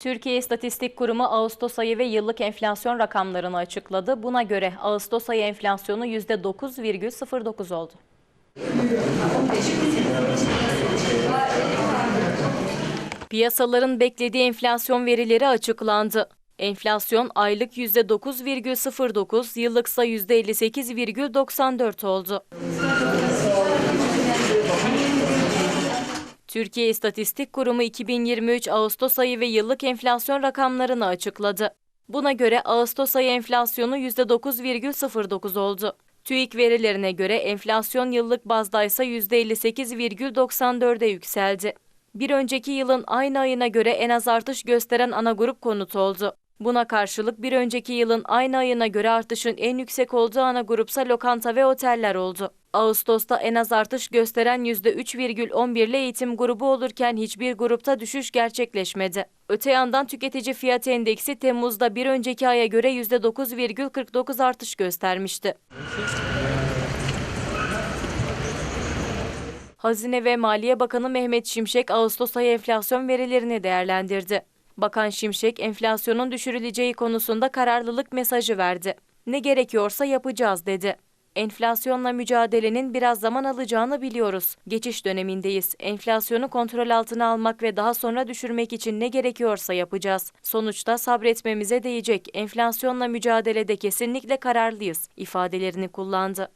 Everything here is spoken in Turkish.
Türkiye İstatistik Kurumu Ağustos ayı ve yıllık enflasyon rakamlarını açıkladı. Buna göre Ağustos ayı enflasyonu %9,09 oldu. Piyasaların beklediği enflasyon verileri açıklandı. Enflasyon aylık %9,09, yıllıksa %58,94 oldu. Türkiye İstatistik Kurumu 2023 Ağustos ayı ve yıllık enflasyon rakamlarını açıkladı. Buna göre Ağustos ayı enflasyonu %9,09 oldu. TÜİK verilerine göre enflasyon yıllık bazda ise %58,94'e yükseldi. Bir önceki yılın aynı ayına göre en az artış gösteren ana grup konut oldu. Buna karşılık bir önceki yılın aynı ayına göre artışın en yüksek olduğu ana grupsa lokanta ve oteller oldu. Ağustos'ta en az artış gösteren %3,11 ile eğitim grubu olurken hiçbir grupta düşüş gerçekleşmedi. Öte yandan tüketici fiyat endeksi Temmuz'da bir önceki aya göre %9,49 artış göstermişti. Hazine ve Maliye Bakanı Mehmet Şimşek Ağustos ayı enflasyon verilerini değerlendirdi. Bakan Şimşek enflasyonun düşürüleceği konusunda kararlılık mesajı verdi. Ne gerekiyorsa yapacağız dedi. Enflasyonla mücadelenin biraz zaman alacağını biliyoruz. Geçiş dönemindeyiz. Enflasyonu kontrol altına almak ve daha sonra düşürmek için ne gerekiyorsa yapacağız. Sonuçta sabretmemize değecek. Enflasyonla mücadelede kesinlikle kararlıyız ifadelerini kullandı.